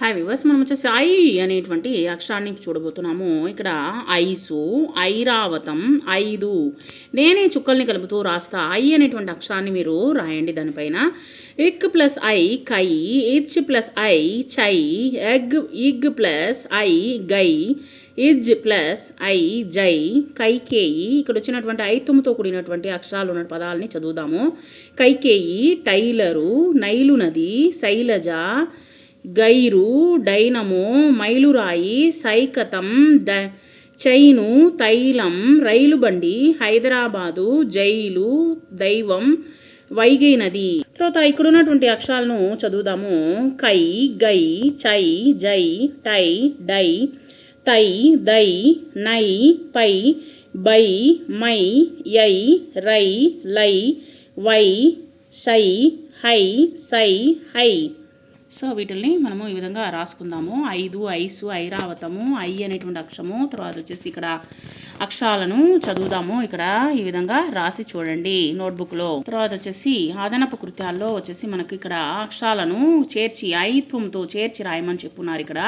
Hi viewers మనం వచ్చేసి I అనేటువంటి అక్షరాన్ని చూడబోతున్నాము. ఇక్కడ ఐసు ఐరావతం ఐదు. నేనే చుక్కల్ని కలుపుతూ రాస్తా. ఐ అనేటువంటి అక్షరాన్ని మీరు రాయండి దానిపైన. ఇక్ ప్లస్ ఐ కై. ఇచ్ ప్లస్ ఐ చై. ఎగ్ ఇగ్ ప్లస్ ఐ గై. ఇజ్ ప్లస్ ఐ జై. కైకేయి. ఇక్కడ వచ్చినటువంటి ఐతుముతో కూడినటువంటి అక్షరాలు ఉన్న పదాలని చదువుదాము. కైకేయి టైలరు నైలు నది శైలజ గైరు డైనమో మైలురాయి సైకతం ద చైను తైలం రైలు బండి హైదరాబాదు జైలు దైవం వైగై నది. తర్వాత ఇక్కడ ఉన్నటువంటి అక్షరాలను చదువుదాము. కై గై చై జై టై డై తై దై నై పై బై మై యై రై లై వై సై హై సై హై. సో వీటిల్ని మనము ఈ విధంగా రాసుకుందాము. ఐదు ఐసు ఐరావతము ఐ అనేటువంటి అక్షరము. తర్వాత వచ్చేసి ఇక్కడ అక్షరాలను చదువుదాము. ఇక్కడ ఈ విధంగా రాసి చూడండి నోట్బుక్లో. తర్వాత వచ్చేసి అదనపు కృత్యాల్లో వచ్చేసి మనకి ఇక్కడ అక్షరాలను చేర్చి ఐత్వంతో చేర్చి రాయమని చెప్పున్నారు ఇక్కడ.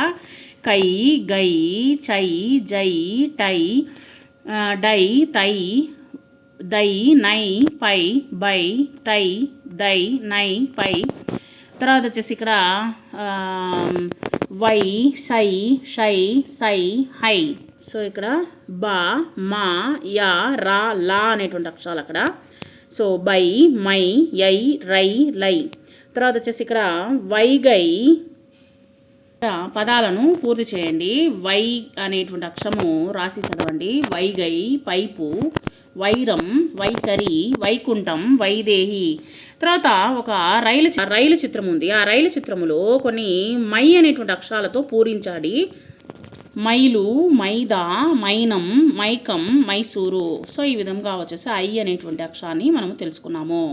కై గై చై జై టై డై తై దై నై పై బై తై దై నై పై తర్వాత వచ్చేసి ఇక్కడ వై సై షై సై హై. సో ఇక్కడ బా మా యా రా లా అనేటువంటి అక్షరాలు అక్కడ. సో బై మై యై రై లై. తర్వాత వచ్చేసి ఇక్కడ వైగై పదాలను పూర్తి చేయండి. వై అనేటువంటి అక్షరము రాసి చదవండి. వైగై పైపు వైరం వైఖరి వైకుంఠం వైదేహి. తర్వాత ఒక రైలు రైలు చిత్రం ఉంది. ఆ రైలు చిత్రములో కొన్ని మై అనేటువంటి అక్షరాలతో పూరించాడి మైలు మైదా మైనం మైకం మైసూరు. సో ఈ విధంగా వచ్చేసి ఐ అనేటువంటి అక్షరాన్ని మనము తెలుసుకున్నాము.